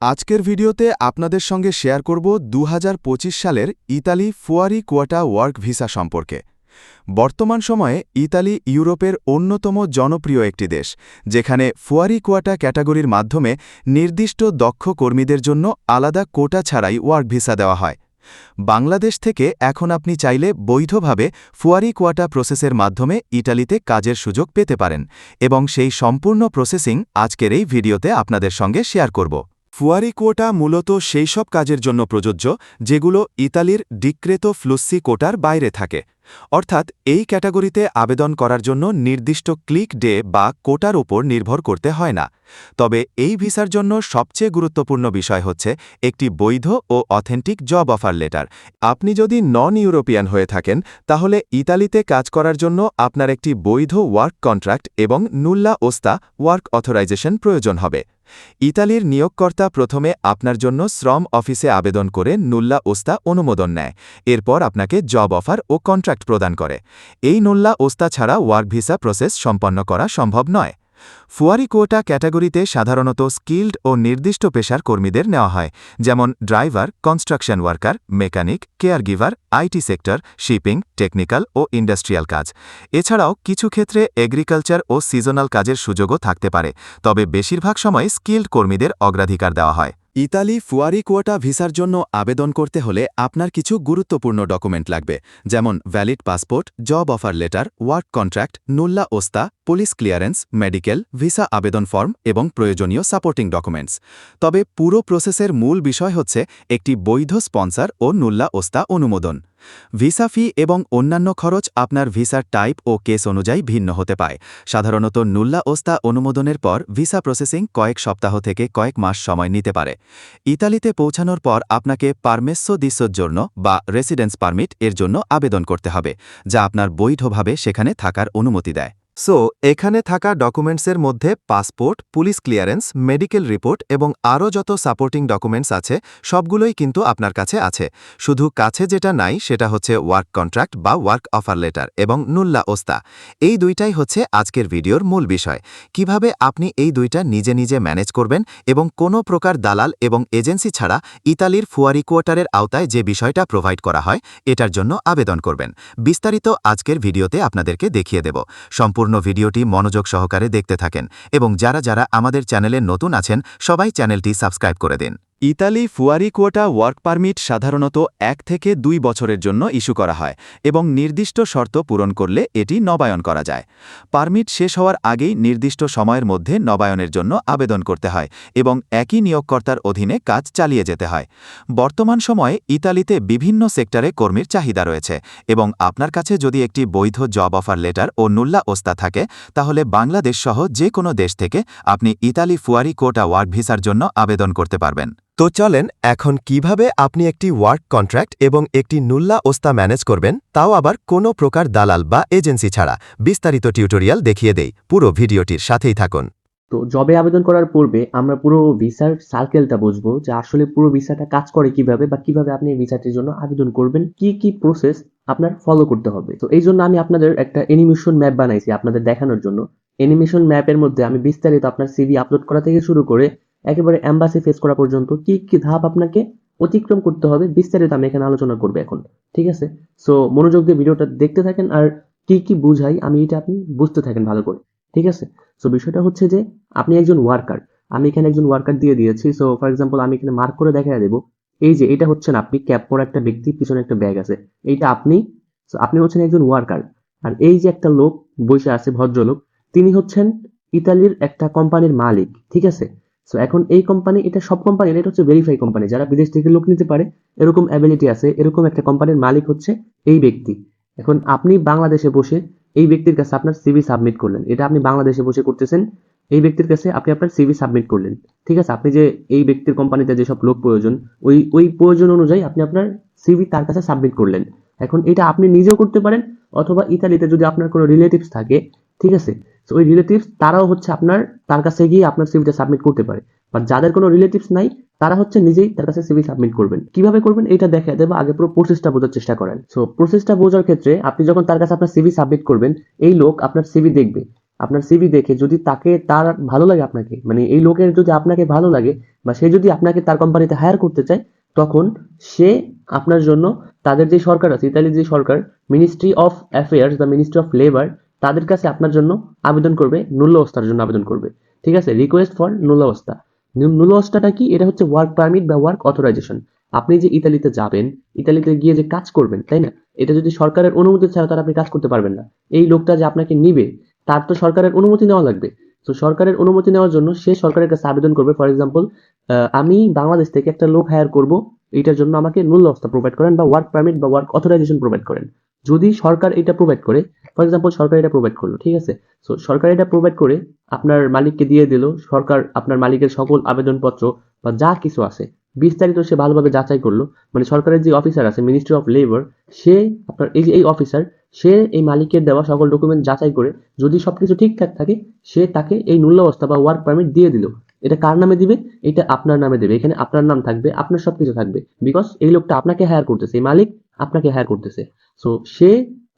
আজকের ভিডিওতে আপনাদের সঙ্গে শেয়ার করব দু হাজার পঁচিশ সালের ইতালি ফুয়ারি কোয়াটা ওয়ার্ক ভিসা সম্পর্কে। বর্তমান সময়ে ইতালি ইউরোপের অন্যতম জনপ্রিয় একটি দেশ, যেখানে ফুয়ারি কোয়াটা ক্যাটাগরির মাধ্যমে নির্দিষ্ট দক্ষ কর্মীদের জন্য আলাদা কোটা ছাড়াই ওয়ার্ক ভিসা দেওয়া হয়। বাংলাদেশ থেকে এখন আপনি চাইলে বৈধভাবে ফুয়ারি কোয়াটা প্রসেসের মাধ্যমে ইটালিতে কাজের সুযোগ পেতে পারেন এবং সেই সম্পূর্ণ প্রসেসিং আজকের এই ভিডিওতে আপনাদের সঙ্গে শেয়ার করব। ফুয়ারি কোটা মূলত সেই সব কাজের জন্য প্রযোজ্য, যেগুলো ইতালির ডিক্রেতো ফ্লুসি কোটার বাইরে থাকে। অর্থাৎ, এই ক্যাটাগরিতে আবেদন করার জন্য নির্দিষ্ট ক্লিক ডে বা কোটার উপর নির্ভর করতে হয় না। তবে এই ভিসার জন্য সবচেয়ে গুরুত্বপূর্ণ বিষয় হচ্ছে একটি বৈধ ও অথেন্টিক জব অফার লেটার। আপনি যদি নন ইউরোপিয়ান হয়ে থাকেন, তাহলে ইতালিতে কাজ করার জন্য আপনার একটি বৈধ ওয়ার্ক কন্ট্রাক্ট এবং নুল্লা ওস্তা ওয়ার্ক অথরাইজেশন প্রয়োজন হবে। ইতালির নিয়োগকর্তা প্রথমে আপনার জন্য শ্রম অফিসে আবেদন করে নুল্লা ওস্তা অনুমোদন নেয়, এরপর আপনাকে জব অফার ও কন্ট্রাক্ট প্রদান করে। এই নুল্লা ওস্তা ছাড়া ওয়ার্ক ভিসা প্রসেস সম্পন্ন করা সম্ভব নয়। ফুয়ারি কোটা ক্যাটাগরিতে সাধারণত স্কিল্ড ও নির্দিষ্ট পেশার কর্মীদের নেওয়া হয়, যেমন driver, construction worker, mechanic, caregiver, IT sector, shipping, technical O industrial কাজ। এছাড়াও কিছু ক্ষেত্রে এগ্রিকালচার ও সিজনাল কাজের সুযোগও থাকতে পারে, তবে বেশিরভাগ সময় স্কিল্ড কর্মীদের অগ্রাধিকার দেওয়া হয়। ইতালি ফুয়ারি কোয়াটা ভিসার জন্য আবেদন করতে হলে আপনার কিছু গুরুত্বপূর্ণ ডকুমেন্ট লাগবে, যেমন valid passport, job offer letter, work contract, নুল্লা ওস্তা, পুলিশ ক্লিয়ারেন্স, মেডিকেল, ভিসা আবেদন ফর্ম এবং প্রয়োজনীয় সাপোর্টিং ডকুমেন্টস। তবে পুরো প্রসেসের মূল বিষয় হচ্ছে একটি বৈধ স্পন্সর ও নুল্লা ওস্তা অনুমোদন। ভিসা ফি এবং অন্যান্য খরচ আপনার ভিসার টাইপ ও কেস অনুযায়ী ভিন্ন হতে পারে সাধারণত নুল্লা ওস্তা অনুমোদনের পর ভিসা প্রসেসিং কয়েক সপ্তাহ থেকে কয়েক মাস সময় নিতে পারে। ইতালিতে পৌঁছানোর পর আপনাকে পারমেসো দিসোর জন্য বা রেসিডেন্স পারমিট এর জন্য আবেদন করতে হবে, যা আপনার বৈধভাবে সেখানে থাকার অনুমতি দেয়। সো এখানে থাকা ডকুমেন্টসের মধ্যে passport, police clearance, medical report এবং আরও যত সাপোর্টিং ডকুমেন্টস আছে, সবগুলোই কিন্তু আপনার কাছে আছে। শুধু কাছে যেটা নাই, সেটা হচ্ছে ওয়ার্ক কন্ট্রাক্ট বা ওয়ার্ক অফার লেটার এবং নুল্লা ওস্তা। এই দুইটাই হচ্ছে আজকের ভিডিওর মূল বিষয়। কীভাবে আপনি এই দুইটা নিজে নিজে ম্যানেজ করবেন এবং কোনো প্রকার দালাল এবং এজেন্সি ছাড়া ইতালির ফুয়ারি কোয়ার্টারের আওতায় যে বিষয়টা প্রোভাইড করা হয়, এটার জন্য আবেদন করবেন। বিস্তারিত আজকের ভিডিওতে আপনাদেরকে দেখিয়ে দেব। সম্পূর্ণ ভিডিওটি মনোযোগ সহকারে দেখতে থাকেন এবং যারা যারা আমাদের চ্যানেলে নতুন আছেন, সবাই চ্যানেলটি সাবস্ক্রাইব করে দিন। ইতালি ফুয়ারি কোয়াটা ওয়ার্ক পারমিট সাধারণত এক থেকে দুই বছরের জন্য ইস্যু করা হয় এবং নির্দিষ্ট শর্ত পূরণ করলে এটি নবায়ন করা যায়। পারমিট শেষ হওয়ার আগেই নির্দিষ্ট সময়ের মধ্যে নবায়নের জন্য আবেদন করতে হয় এবং একই নিয়োগকর্তার অধীনে কাজ চালিয়ে যেতে হয়। বর্তমান সময়ে ইতালিতে বিভিন্ন সেক্টরে কর্মীর চাহিদা রয়েছে এবং আপনার কাছে যদি একটি বৈধ জব অফার লেটার ও নুল্লা ওস্তা থাকে, তাহলে বাংলাদেশ সহ যে কোনো দেশ থেকে আপনি ইতালি ফুয়ারি কোটা ওয়ার্ক ভিসার জন্য আবেদন করতে পারবেন। তো চলেন এখন কীভাবে আপনি একটি ওয়ার্ক কন্ট্রাক্ট এবং একটি নুল্লা ওস্তা ম্যানেজ করবেন, তাও আবার কোনো প্রকার দালাল বা এজেন্সি ছাড়া। বিস্তারিত টিউটোরিয়াল দেখিয়ে দেই, পুরো ভিডিওটির সাথেই থাকুন। তো জবে আবেদন করার পূর্বে আমরা পুরো ভিসার সার্কেলটা বুঝব যে আসলে পুরো ভিসাটা কাজ করে কীভাবে বা কীভাবে আপনি ভিসাটির জন্য আবেদন করবেন, কি কি প্রসেস আপনার ফলো করতে হবে। তো এই জন্য আমি আপনাদের একটা অ্যানিমেশন ম্যাপ বানাইছি আপনাদের দেখানোর জন্য। অ্যানিমেশন ম্যাপের মধ্যে আমি বিস্তারিত আপনার সিভি আপলোড করা থেকে শুরু করে একেবারে অ্যাম্বাসি ফেস করা পর্যন্ত কি কি ধাপ আপনাকে অতিক্রম করতে হবে বিস্তারিত আমি এখানে আলোচনা করব এখন, ঠিক আছে? সো মনোযোগ দিয়ে ভিডিওটা দেখতে থাকেন আর কি কি বুঝাই আমি এটা আপনি বুঝতে থাকেন ভালো করে, ঠিক আছে? সো বিষয়টা হচ্ছে যে আপনি একজন ওয়ার্কার আমি এখানে একজন ওয়ার্কার দিয়ে দিয়েছি। সো ফর এক্সাম্পল আমি এখানে মার্ক করে দেখা দেবো। এই যে, এটা হচ্ছেন আপনি ক্যাপ পরা একটা ব্যক্তি, পিছনে একটা ব্যাগ আছে। এইটা আপনি আপনি হচ্ছেন একজন ওয়ার্কার আর এই যে একটা লোক বসে আছে, ভদ্রলোক, তিনি হচ্ছেন ইতালির একটা কোম্পানির মালিক, ঠিক আছে? সো এখন এই কোম্পানি এটা সব কোম্পানি এটা হচ্ছে ভেরিফাই কোম্পানি যারা বিদেশ থেকে লোক নিতে পারে, এরকম অ্যাবিলিটি আছে, এরকম একটা কোম্পানির মালিক হচ্ছে এই ব্যক্তি। এখন আপনি বাংলাদেশে বসে এই ব্যক্তির কাছে আপনার সিভি সাবমিট করলেন। এটা আপনি বাংলাদেশে বসে করতেছেন, এই ব্যক্তির কাছে আপনি আপনার সিভি সাবমিট করলেন। ঠিক আছে? আপনি যে এই ব্যক্তির কোম্পানিতে যেসব লোক প্রয়োজন, ওই ওই প্রয়োজন অনুযায়ী আপনি আপনার সিভি তার কাছে সাবমিট করলেন। এখন এটা আপনি নিজেও করতে পারেন, অথবা ইতালিতে যদি আপনার কোনো রিলেটিভস থাকে, ঠিক আছে? তো ওই রিলেটিভস তারাও হচ্ছে আপনার, তার কাছে গিয়ে আপনার সিভিটা সাবমিট করতে পারে। বাট যাদের কোনো রিলেটিভস নাই, তারা হচ্ছে নিজেই তার কাছে সিভি সাবমিট করবেন। কীভাবে করবেন? এটা দেখা দেবো। আগে পুরো প্রসেসটা বোঝার চেষ্টা করেন। সো প্রসেসটা বোঝার ক্ষেত্রে আপনি যখন তার কাছে আপনার সিভি সাবমিট করবেন, এই লোক আপনার সিভি দেখবে। আপনার সিভি দেখে যদি তাকে তার ভালো লাগে আপনাকে মানে এই লোকের যদি আপনাকে ভালো লাগে বা সে যদি আপনাকে তার কোম্পানিতে হায়ার করতে চায়, তখন সে আপনার জন্য তাদের যে সরকার আছে, ইতালির যে সরকার মিনিস্ট্রি অফ অ্যাফেয়ার্স বা মিনিস্ট্রি অফ লেবার তাদের কাছে আপনার জন্য আবেদন করবে নুল্যবস্থার জন্য আবেদন করবে। ঠিক আছে? রিকোয়েস্ট ফর নুল্যবস্থা নুল্যবস্থাটা কি? এটা হচ্ছে ওয়ার্ক পারমিট বা ওয়ার্ক অথরাইজেশন আপনি যে ইতালিতে যাবেন, ইতালিতে গিয়ে যে কাজ করবেন, তাই না? এটা যদি সরকারের অনুমতি ছাড়া তার আপনি কাজ করতে পারবেন না। এই লোকটা যে আপনাকে নিবে, তার তো সরকারের অনুমতি নেওয়া লাগবে। তো সরকারের অনুমতি নেওয়ার জন্য সে সরকারের কাছে আবেদন করবে ফর এক্সাম্পল আমি বাংলাদেশ থেকে একটা লোক হায়ার করব এটার জন্য আমাকে নুল ব্যবস্থা প্রোভাইড করেন বা ওয়ার্ক পারমিট বা ওয়ার্ক অথরাইজেশন প্রোভাইড করেন। যদি সরকার এটা প্রোভাইড করে ফর এক্সাম্পল সরকার এটা প্রোভাইড করল, ঠিক আছে? সো সরকার এটা প্রোভাইড করে, আপনার মালিককে দিয়ে দিল, সরকার আপনার মালিকের সকল আবেদনপত্র বা যা কিছু আছে, বিস্তারিত সে ভালোভাবে যাচাই করল মানে সরকারের যে অফিসার আছে মিনিস্ট্রি অফ লেবার সে আপনার এই যে এই অফিসার সে এই মালিকের দেওয়া সকল ডকুমেন্ট যাচাই করে, যদি সবকিছু ঠিকঠাক থাকে, সে তাকে এই মূল্যাবস্থা বা ওয়ার্ক পারমিট দিয়ে দিল। এটা কার নামে দিবে? এটা আপনার নামে দেবে। এখানে আপনার নাম থাকবে, আপনার সবকিছু থাকবে। বিকজ এই লোকটা আপনাকে হায়ার করতেছে, এই মালিক আপনাকে হায়ার করতেছে। সো সে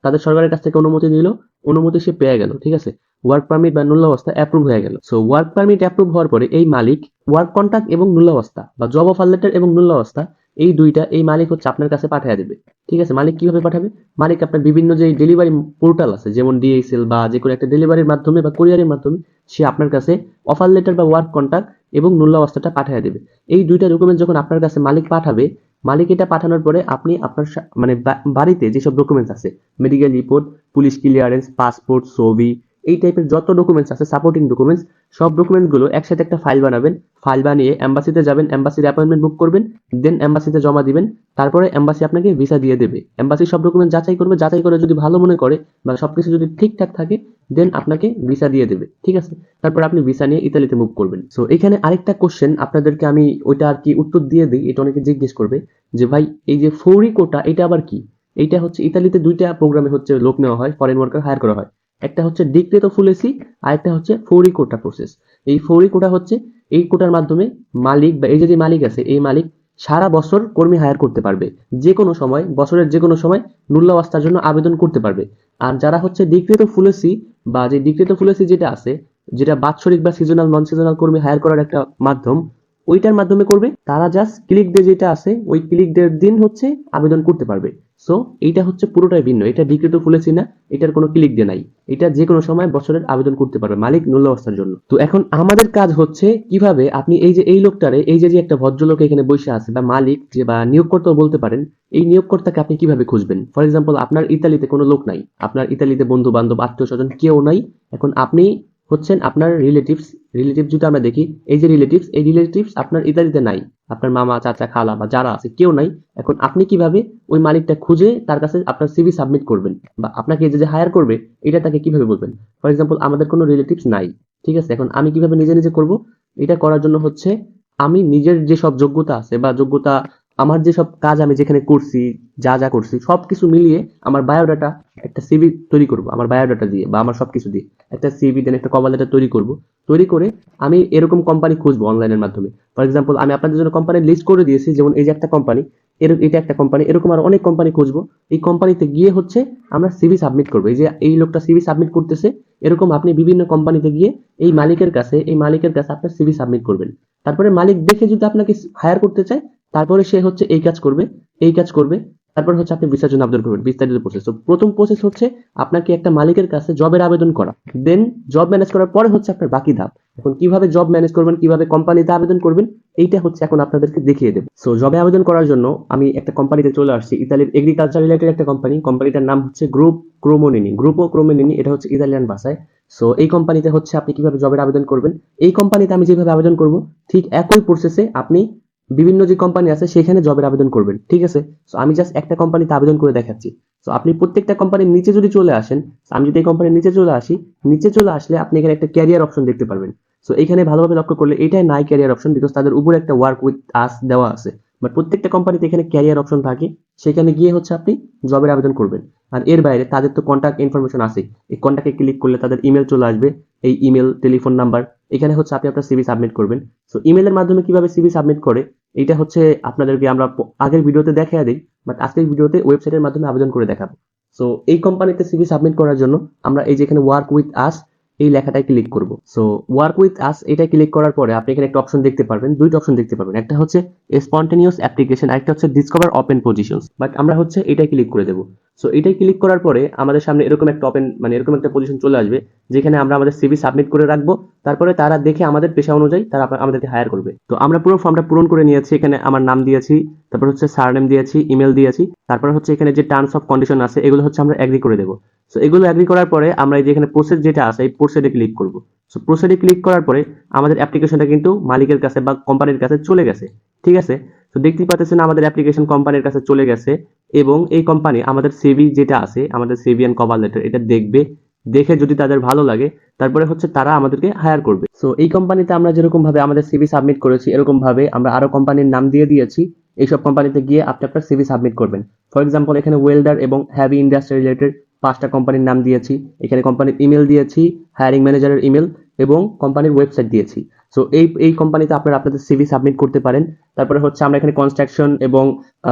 তাদের সরকারের কাছ থেকে অনুমতি নিল, অনুমতি সে পেয়ে গেল, ঠিক আছে? ওয়ার্ক পারমিট বা নুল্যাবস্থা অ্যাপ্রুভ হয়ে গেল। সো ওয়ার্ক পারমিট অ্যাপ্রুভ হওয়ার পরে এই মালিক ওয়ার্ক কন্ট্রাক্ট এবং নুল্যাবস্থা বা জব অফার লেটার এবং নুল্যাবস্থা এই দুইটা এই মালিক হচ্ছে আপনার কাছে পাঠিয়ে দেবে, ঠিক আছে? মালিক কীভাবে পাঠাবে? মালিক আপনার বিভিন্ন যে ডেলিভারি পোর্টাল আছে, যেমন ডিএসএল বা যে কোনো একটা ডেলিভারির মাধ্যমে বা কুরিয়ারের মাধ্যমে, সে আপনার কাছে অফার লেটার বা ওয়ার্ক কন্ট্রাক্ট এবং নুল্যাবস্থাটা পাঠিয়ে দেবে। এই দুইটা ডকুমেন্ট যখন আপনার কাছে মালিক পাঠাবে মালিক এটা পাঠানোর পরে আপনি আপনার মানে বাড়িতে যেসব ডকুমেন্টস আছে medical report police clearance passport ছবি এই টাইপের যত ডকুমেন্টস আছে সাপোর্টিং ডকুমেন্টস সব ডকুমেন্টগুলো একসাথে একটা ফাইল বানাবেন। ফাইল বানিয়ে এম্বাসিতে যাবেন এম্বাসির অ্যাপয়েন্টমেন্ট বুক করবেন দেন এম্বাসিতে জমা দিবেন। তারপরে এম্বাসি আপনাকে ভিসা দিয়ে দেবে। এম্বাসি সব ডকুমেন্ট যাচাই করবে, যাচাই করে যদি ভালো মনে করে বা সবকিছু যদি ঠিকঠাক থাকে দেন আপনাকে ভিসা দিয়ে দেবে। ঠিক আছে? তারপর আপনি ভিসা নিয়ে ইতালিতে মুভ করবেন। সো এখানে আরেকটা কোশ্চেন আপনাদেরকে আমি ওইটা আর কি উত্তর দিয়ে দিই, এটা অনেকে জিজ্ঞেস করবে যে, ভাই, এই যে ফৌরি কোটা এটা আবার কি? এইটা হচ্ছে ইতালিতে দুইটা প্রোগ্রামে হচ্ছে লোক নেওয়া হয় ফরেন ওয়ার্কার হায়ার করা হয়। একটা হচ্ছে ডিক্রেতো ফুলেসি আর একটা হচ্ছে ফৌরি কোটা প্রসেস এই ফৌরি কোটা হচ্ছে এই কোটার মাধ্যমে মালিক বা এই যে মালিক আছে, এই মালিক সারা বছর কর্মী হায়ার করতে পারবে। যে কোনো সময়, বছরের যে কোনো সময় মূল্যাবস্থার জন্য আবেদন করতে পারবে। আর যারা হচ্ছে ডিক্রেতো ফুলেসি বা যে ডিক্রেতো ফুলেসি যেটা আছে, যেটা বাৎসরিক বা সিজনাল নন সিজনাল কর্মী হায়ার করার একটা মাধ্যম, ওইটার মাধ্যমে করবে। তারা জাস্ট ক্লিক দিয়ে যেটা আছে, ওই ক্লিক দেওয়ার দিন হচ্ছে আবেদন করতে পারবে। সো এইটা হচ্ছে পুরোটাই ভিন্ন। এটা ডিক্রেটো ফুলেছি না এটার কোনো ক্লিক দিয়ে নাই। এটা যে কোনো সময় বছরের আবেদন করতে পারবে, মালিক নূল্য অবস্থার জন্য। তো এখন আমাদের কাজ হচ্ছে কীভাবে আপনি এই যে, এই লোকটারে, এই যে একটা ভদ্রলোক এখানে বসে আছে, বা মালিক যে, বা নিয়োগকর্তাও বলতে পারেন, এই নিয়োগকর্তাকে আপনি কীভাবে খুঁজবেন? ফর এক্সাম্পল আপনার ইতালিতে কোনো লোক নাই। আপনার ইতালিতে বন্ধু বান্ধব আত্মীয় স্বজন কেউ নাই। এখন আপনি হচ্ছেন আপনার রিলেটিভস রিলেটিভ যদি আমরা দেখি, এই যে রিলেটিভস এই রিলেটিভস আপনার ইতালিতে নাই। আপনার মামা, চাচা, খালা বা যারা আছে, কেউ নাই। এখন আপনি কীভাবে ওই মালিকটা খুঁজে তার কাছে আপনার সিভি সাবমিট করবেন বা আপনাকে যে যে হায়ার করবে, এটা তাকে কীভাবে বলবেন? ফর এক্সাম্পল আমাদের কোনো রিলেটিভস নাই, ঠিক আছে? এখন আমি কীভাবে নিজে নিজে করব? এটা করার জন্য হচ্ছে আমি নিজের যে সব যোগ্যতা আছে বা যোগ্যতা আমার যে সব কাজ আমি যেখানে করছি, যা যা করছি, সবকিছু মিলিয়ে আমার বায়োডাটা একটা সিভি তৈরি করব, আমার বায়োডাটা দিয়ে বা আমার সবকিছু দিয়ে। একটা সিভি দেন একটা কভার লেটার তৈরি করব। তৈরি করে আমি এরকম কোম্পানি খুঁজবো অনলাইনের মাধ্যমে। ফর এক্সাম্পল আমি আপনাদের জন্য কোম্পানি লিস্ট করে দিয়েছি, যেমন এই যে একটা কোম্পানি এরকম এটা একটা কোম্পানি এরকম আরও অনেক কোম্পানি খুঁজবো। এই কোম্পানিতে গিয়ে হচ্ছে আমরা সিভি সাবমিট করব। এই যে, এই লোকটা সিভি সাবমিট করতেছে, এরকম আপনি বিভিন্ন কোম্পানিতে গিয়ে এই মালিকের কাছে, এই মালিকের কাছে আপনার সিভি সাবমিট করবেন। তারপরে মালিক দেখে যদি আপনাকে হায়ার করতে চায় তারপরে সে হচ্ছে এই কাজ করবে, এই কাজ করবে, তারপর হচ্ছে আপনি ভিসার জন্য আবেদন করবেন, বিস্তারিত প্রসেস তো প্রথম প্রসেস হচ্ছে আপনাকে একটা মালিকের কাছে জবের আবেদন করা। দেন জব ম্যানেজ করার পরে হচ্ছে আপনার বাকি ধাপ। এখন কীভাবে জব ম্যানেজ করবেন, কীভাবে কোম্পানিতে আবেদন করবেন, এইটা হচ্ছে এখন আপনাদেরকে দেখিয়ে দেব। সো জবে আবেদন করার জন্য আমি একটা কোম্পানিতে চলে আসছি, ইতালির এগ্রিকালচার রিলেটেড একটা কোম্পানি কোম্পানিটার নাম হচ্ছে গ্রুপ ক্রোমোনিনি গ্রুপ ও ক্রোমোনিনি এটা হচ্ছে ইতালিয়ান ভাষায়। সো এই কোম্পানিতে হচ্ছে আপনি কীভাবে জবের আবেদন করবেন, এই কোম্পানিতে আমি যেভাবে আবেদন করব, ঠিক একই প্রসেসে আপনি বিভিন্ন যে কোম্পানি আছে, সেখানে জবের আবেদন করবেন, ঠিক আছে? সো আমি জাস্ট একটা কোম্পানিতে আবেদন করে দেখাচ্ছি। সো আপনি প্রত্যেকটা কোম্পানির নিচে যদি চলে আসেন আমি যদি এই কোম্পানির নিচে চলে আসি, নিচে চলে আসলে আপনি এখানে একটা ক্যারিয়ার অপশন দেখতে পারবেন। সো এখানে ভালোভাবে লক্ষ্য করলে এটাই নাই ক্যারিয়ার অপশন বিকজ তাদের উপরে একটা ওয়ার্ক উইথ আস দেওয়া আছে। বাট প্রত্যেকটা কোম্পানিতে এখানে ক্যারিয়ার অপশন থাকে। সেখানে গিয়ে হচ্ছে আপনি জবের আবেদন করবেন। আর এর বাইরে তাদের তো কন্ট্যাক্ট ইনফরমেশন আছে এই কন্ট্যাক্টে ক্লিক করলে তাদের ইমেল চলে আসবে। এই ইমেল টেলিফোন নাম্বার এখানে হচ্ছে আপনি আপনার সিভি সাবমিট করবেন। সো ইমেলের মাধ্যমে কীভাবে সিভি সাবমিট করে? এটা হচ্ছে আপনাদেরকে আমরা আগের ভিডিওতে দেখা দিই বাট আজকের ভিডিওতে ওয়েবসাইটের মাধ্যমে আবেদন করে দেখাবো। সো এই কোম্পানিতে সিভি সাবমিট করার জন্য আমরা এই যেখানে ওয়ার্ক উইথ আস এই লেখাটায় ক্লিক করব। সো ওয়ার্ক উইথ আস এটা ক্লিক করার পরে আপনি এখানে একটা অপশন দেখতে পারবেন, দুইটা অপশন দেখতে পারবেন। একটা হচ্ছে স্পন্টেনিয়াস অ্যাপ্লিকেশন আরেকটা হচ্ছে ডিসকভার ওপেন পজিশনস বাট আমরা হচ্ছে এটাই ক্লিক করে দেবো। সো এটাই ক্লিক করার পরে আমাদের সামনে এরকম একটা ওপেন মানে এরকম একটা পজিশন চলে আসবে, যেখানে আমরা আমাদের সিভি সাবমিট করে রাখব। তারপরে তারা দেখে আমাদের পেশা অনুযায়ী তারা আমাদেরকে হায়ার করবে। তো আমরা পুরো ফর্মটা পূরণ করে নিয়েছি, এখানে আমার নাম দিয়েছি। তারপর হচ্ছে সারনেম দিয়েছি ইমেল দিয়েছি, তারপর হচ্ছে এখানে যে টার্মস অফ কন্ডিশন আছে, এগুলো হচ্ছে আমরা এগ্রি করে দেবো। সো এগুলো এগ্রি করার পরে আমরা এই যে এখানে প্রসেস যেটা আছে, এই প্রসেসে ক্লিক করব। সো প্রসেসে ক্লিক করার পরে আমাদের অ্যাপ্লিকেশনটা কিন্তু মালিকের কাছে বা কোম্পানির কাছে চলে গেছে, ঠিক আছে? তো দেখতেই পাচ্ছেন আমাদের অ্যাপ্লিকেশন কোম্পানির কাছে চলে গেছে এবং এই কোম্পানি আমাদের সিভি যেটা আছে, আমাদের সিভি অ্যান্ড কভার লেটার এটা দেখবে, দেখে যদি তাদের ভালো লাগে, তারপরে হচ্ছে তারা আমাদেরকে হায়ার করবে। সো এই কোম্পানিতে আমরা যেরকম ভাবে আমাদের সিভি সাবমিট করেছি এরকম ভাবে আমরা আরও কোম্পানির নাম দিয়ে দিয়েছি। এইসব কোম্পানিতে গিয়ে আপনি আপনার সিভি সাবমিট করবেন। ফর এক্সাম্পল এখানে ওয়েল্ডার এবং হ্যাভি ইন্ডাস্ট্রি রিলেটেড পাঁচটা কোম্পানির নাম দিয়েছি। এখানে কোম্পানির ইমেল দিয়েছি হায়ারিং ম্যানেজারের ইমেল এবং কোম্পানির ওয়েবসাইট দিয়েছি। সো এই এই কোম্পানিতে আপনারা আপনাদের সিভি সাবমিট করতে পারেন। তারপরে হচ্ছে আমরা এখানে কনস্ট্রাকশন এবং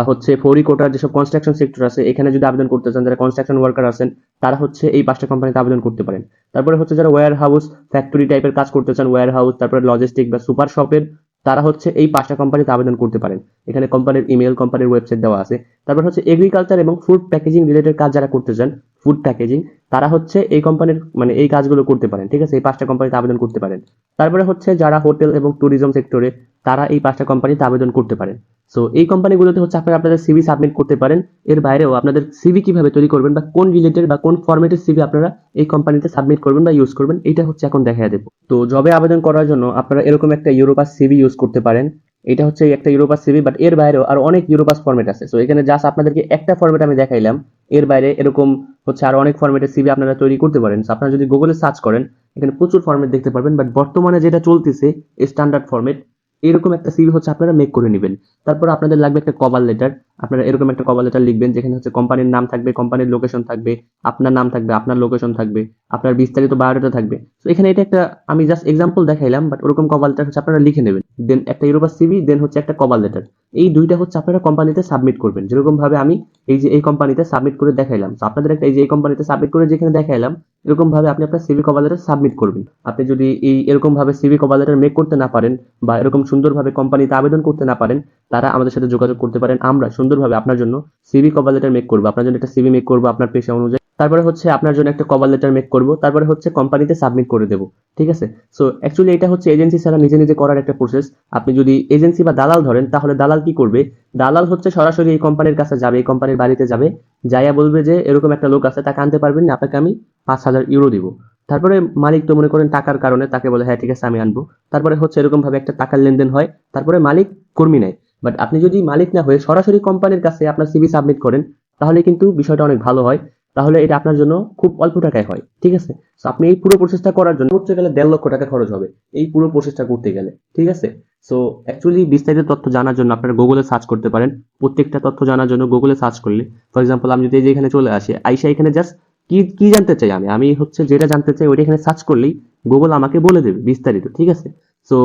হচ্ছে ফৌরি কোটার যেসব কনস্ট্রাকশন সেক্টর আছে, এখানে যদি আবেদন করতে চান, যারা কনস্ট্রাকশন ওয়ার্কার আছেন, তারা হচ্ছে এই পাঁচটা কোম্পানিতে আবেদন করতে পারেন। তারপরে হচ্ছে যারা ওয়্যার হাউস ফ্যাক্টরি টাইপের কাজ করতে চান ওয়্যার হাউস তারপরে লজিস্টিক বা সুপার শপের তারা হচ্ছে এই পাঁচটা কোম্পানিতে আবেদন করতে পারেন। এখানে কোম্পানির ইমেল কোম্পানির ওয়েবসাইট দেওয়া আছে। তারপর হচ্ছে এগ্রিকালচার এবং ফুড প্যাকেজিং রিলেটেড কাজ যারা করতে চান ফুড প্যাকেজিং তারা হচ্ছে এই কোম্পানির মানে এই কাজগুলো করতে পারেন, ঠিক আছে? এই পাঁচটা কোম্পানিতে আবেদন করতে পারেন। তারপরে হচ্ছে যারা হোটেল এবং ট্যুরিজম সেক্টরে তারা এই পাঁচটা কোম্পানিতে আবেদন করতে পারেন। সো এই কোম্পানিগুলোতে হচ্ছে আপনারা আপনাদের সিভি সাবমিট করতে পারেন। এর বাইরেও আপনাদের সিভি কীভাবে তৈরি করবেন বা কোন রিলেটেড বা কোন ফরম্যাটের সিভি আপনারা এই কোম্পানিতে সাবমিট করবেন বা ইউজ করবেন, এটা হচ্ছে এখন দেখা দেবো। তো জবে আবেদন করার জন্য আপনারা এরকম একটা ইউরোপাস সিভি ইউজ করতে পারেন। এটা হচ্ছে একটা ইউরোপাস সিভি বাট এর বাইরেও আরও অনেক ইউরোপাস ফরম্যাট আছে। সো এখানে জাস্ট আপনাদেরকে একটা ফরম্যাট আমি দেখাইলাম। এর বাইরে এরকম হচ্ছে আরও অনেক ফরম্যাটের সিভি আপনারা তৈরি করতে পারেন। আপনারা যদি গুগলে সার্চ করেন, এখানে প্রচুর ফরম্যাট দেখতে পারবেন বাট বর্তমানে যেটা চলতেছে স্ট্যান্ডার্ড ফরম্যাট এরকম একটা সিভি হচ্ছে আপনারা মেক করে নেবেন। তারপর আপনাদের লাগবে একটা কভার লেটার আপনারা এরকম একটা কভার লেটার লিখবেন যেখানে হচ্ছে কোম্পানির নাম থাকবে কোম্পানির লোকেশন থাকবে, আপনার নাম থাকবে, আপনার লোকেশন থাকবে, আপনার বিস্তারিত বায়োডাটা থাকবে। তো এখানে এটা একটা, আমি জাস্ট এক্সাম্পল দেখাইলাম বাট ওরকম কভার লেটার হচ্ছে আপনারা লিখে নেবেন। দেন একটা ইউরোপাস সিভি দেন হচ্ছে একটা কভার লেটার এই দুইটা হচ্ছে আপনারা কোম্পানিতে সাবমিট করবেন। যেরকম ভাবে আমি এই যে এই কোম্পানিতে সাবমিট করে দেখাইলাম। তো আপনাদের একটা এই যে এই কোম্পানিতে সাবমিট করে যেখানে দেখাইলাম, এরকম ভাবে আপনি আপনার সিভি কভার লেটার সাবমিট করবেন। আপনি যদি এই এরকম ভাবে সিভি কভার লেটার মেক করতে না পারেন বা এরকম সুন্দরভাবে কোম্পানিতে আবেদন করতে না পারেন, তারা আমাদের সাথে যোগাযোগ করতে পারেন। আমরা সুন্দরভাবে আপনার জন্য সিভি কভার লেটার মেক করব। আপনার জন্য একটা সিভি মেক করব আপনার পেশা অনুযায়ী। তারপরে হচ্ছে আপনার জন্য একটা কভার লেটার মেক করব। তারপরে হচ্ছে কোম্পানিতে সাবমিট করে দেবো। ঠিক আছে? সো অ্যাকচুয়ালি এটা হচ্ছে এজেন্সি ছাড়া নিজে নিজে করার একটা প্রসেস আপনি যদি এজেন্সি বা দালাল ধরেন, তাহলে দালাল কি করবে? দালাল হচ্ছে সরাসরি এই কোম্পানির কাছে যাবে, এই কোম্পানির বাড়িতে যাবে। যাইয়া বলবে যে, এরকম একটা লোক আছে, তাকে আনতে পারবেন না, আপনাকে আমি পাঁচ হাজার ইউরো দিব। তারপরে মালিক তো মনে করেন টাকার কারণে তাকে বলে হ্যাঁ ঠিক আছে, আমি আনব। তারপরে হচ্ছে এরকম ভাবে একটা টাকার লেনদেন হয়। তারপরে মালিক কর্মী নেয়। বাট আপনি যদি মালিক না হয়ে সরাসরি কোম্পানির কাছে আপনার সিভি সাবমিট করেন, তাহলে কিন্তু বিষয়টা অনেক ভালো হয়। তাহলে এটা আপনার জন্য খুব অল্প টাকায় হয়, ঠিক আছে? So আপনি এই পুরো প্রসেসটা করার জন্য হচ্ছে গেলে দেড় লক্ষ টাকা খরচ হবে এই পুরো প্রসেসটা করতে গেলে, ঠিক আছে? সো অ্যাকচুয়ালি বিস্তারিত তথ্য জানার জন্য আপনারা গুগলে সার্চ করতে পারেন। প্রত্যেকটা তথ্য জানার জন্য গুগলে সার্চ করলে ফর এক্সাম্পল আমি যদি যে এখানে চলে আসি আইসা এখানে জাস্ট কি কি জানতে চাই আমি? আমি হচ্ছে যেটা জানতে চাই ওইটা এখানে সার্চ করলেই গুগল আমাকে বলে দেবে বিস্তারিত, ঠিক আছে? সো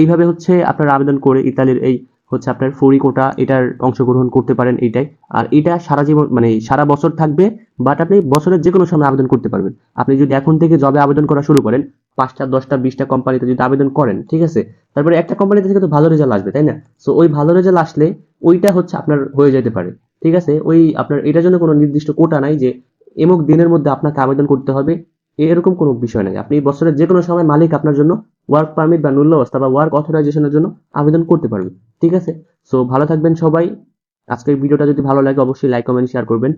এইভাবে হচ্ছে আপনারা আবেদন করে ইতালির এই হচ্ছে আপনার ফরি কোটা, এটার অংশগ্রহণ করতে পারেন এইটাই। আর এটা সারা জীবন মানে সারা বছর থাকবে বাট আপনি বছরের যে কোনো সময় আবেদন করতে পারবেন। আপনি যদি এখন থেকে জবে আবেদন করা শুরু করেন, পাঁচটা, দশটা, বিশটা কোম্পানিতে যদি আবেদন করেন, ঠিক আছে? তারপরে একটা কোম্পানিতে থেকে তো ভালো রেজাল্ট আসবে, তাই না? সো ওই ভালো রেজাল্ট আসলে ওইটা হচ্ছে আপনার হয়ে যেতে পারে, ঠিক আছে? ওই আপনার, এটার জন্য কোনো নির্দিষ্ট কোটা নাই যে, এমুক দিনের মধ্যে আপনাকে আবেদন করতে হবে এরকম কোনো বিষয় নেই। আপনি বছরের যে কোনো সময় মালিক আপনার জন্য ওয়ার্ক পারমিট বা নূল্য অবস্থা বা ওয়ার্ক অথরাইজেশনের জন্য আবেদন করতে পারবেন। ঠিক আছে? সো ভালো থাকবেন সবাই। আজকের ভিডিওটা যদি ভালো লাগে, অবশ্যই লাইক কমেন্ট শেয়ার করবেন।